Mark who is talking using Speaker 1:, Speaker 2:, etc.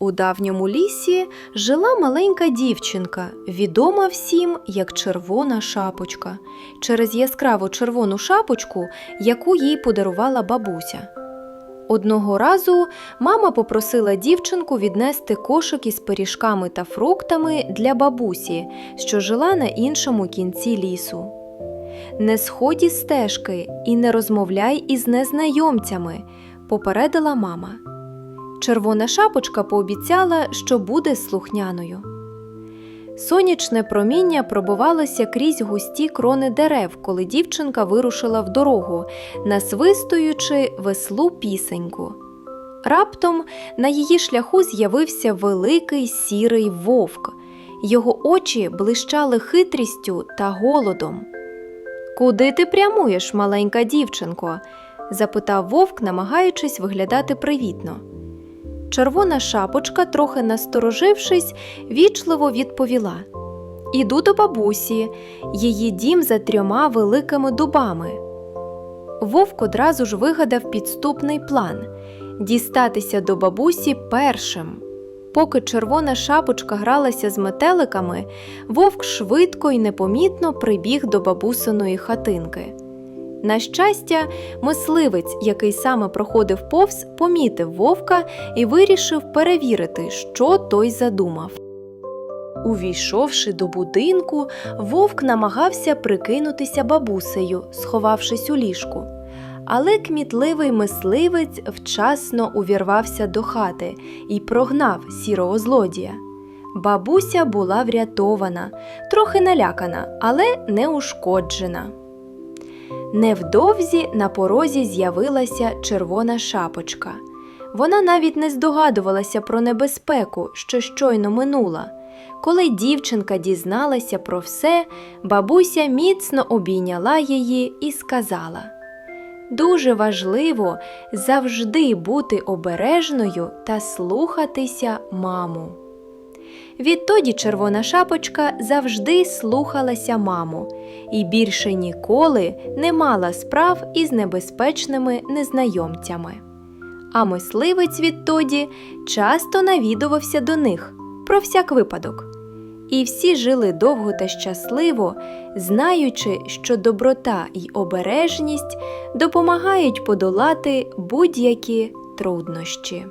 Speaker 1: У давньому лісі жила маленька дівчинка, відома всім як червона шапочка, через яскраву червону шапочку, яку їй подарувала бабуся. Одного разу мама попросила дівчинку віднести кошик із пиріжками та фруктами для бабусі, що жила на іншому кінці лісу. Не сходь із стежки і не розмовляй із незнайомцями, попередила мама. Червона шапочка пообіцяла, що буде слухняною. Сонячне проміння пробивалося крізь густі крони дерев, коли дівчинка вирушила в дорогу, насвистуючи веслу пісеньку. Раптом на її шляху з'явився великий сірий вовк. Його очі блищали хитрістю та голодом. Куди ти прямуєш, маленька дівчинко? запитав вовк, намагаючись виглядати привітно. Червона шапочка, трохи насторожившись, вічливо відповіла: Іду до бабусі, її дім за трьома великими дубами. Вовк одразу ж вигадав підступний план дістатися до бабусі першим. Поки червона шапочка гралася з метеликами, вовк швидко і непомітно прибіг до бабусиної хатинки. На щастя, мисливець, який саме проходив повз, помітив вовка і вирішив перевірити, що той задумав. Увійшовши до будинку, вовк намагався прикинутися бабусею, сховавшись у ліжку. Але кмітливий мисливець вчасно увірвався до хати і прогнав сірого злодія. Бабуся була врятована, трохи налякана, але не ушкоджена. Невдовзі на порозі з'явилася червона шапочка. Вона навіть не здогадувалася про небезпеку, що щойно минула. Коли дівчинка дізналася про все, бабуся міцно обійняла її і сказала: Дуже важливо завжди бути обережною та слухатися маму. Відтоді червона шапочка завжди слухалася маму і більше ніколи не мала справ із небезпечними незнайомцями. А мисливець відтоді часто навідувався до них про всяк випадок. І всі жили довго та щасливо, знаючи, що доброта й обережність допомагають подолати будь-які труднощі.